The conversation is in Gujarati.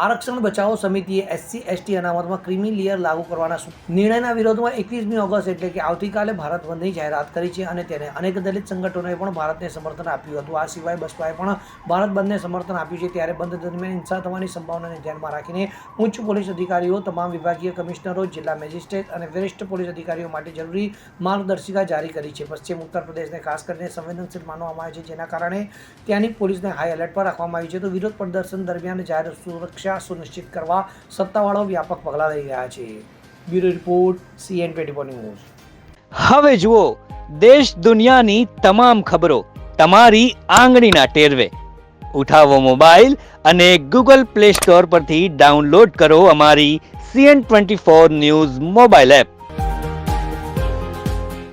આરક્ષણ બચાવો સમિતિએ એસસી, એસટી અનામતમાં ક્રિમી લેયર લાગુ કરવાના નિર્ણયના વિરોધમાં એકવીસમી ઓગસ્ટ એટલે કે આવતીકાલે ભારત બંધની જાહેરાત કરી છે અને તેને અનેક દલિત સંગઠનોએ પણ ભારતને સમર્થન આપ્યું હતું. આ સિવાય બસપાએ પણ ભારત બંધને સમર્થન આપ્યું છે. ત્યારે બંધ દરમિયાન હિંસા થવાની સંભાવનાને ધ્યાનમાં રાખીને ઉચ્ચ પોલીસ અધિકારીઓ, તમામ વિભાગીય કમિશનરો, જિલ્લા મેજિસ્ટ્રેટ અને વરિષ્ઠ પોલીસ અધિકારીઓ માટે જરૂરી માર્ગદર્શિકા જારી કરી છે. પશ્ચિમ ઉત્તર પ્રદેશને ખાસ કરીને સંવેદનશીલ માનવામાં આવે છે. જેના કારણે ત્યાંની પોલીસને હાઈ એલર્ટ પર રાખવામાં આવી છે. તો વિરોધ પ્રદર્શન દરમિયાન જાહેર સુરક્ષા સુનિશ્ચિત કરવા સત્તાવાળાઓ વ્યાપક પગલાં લઈ રહ્યા છે. Bureau report CN twenty news હવે જુઓ, દેશ દુનિયાની તમામ ખબરો તમારી આંગળીના ટેરવે. ઉઠાવો મોબાઈલ અને ગૂગલ પ્લે સ્ટોર પરથી ડાઉનલોડ કરો અમારી CN twenty four news mobile app.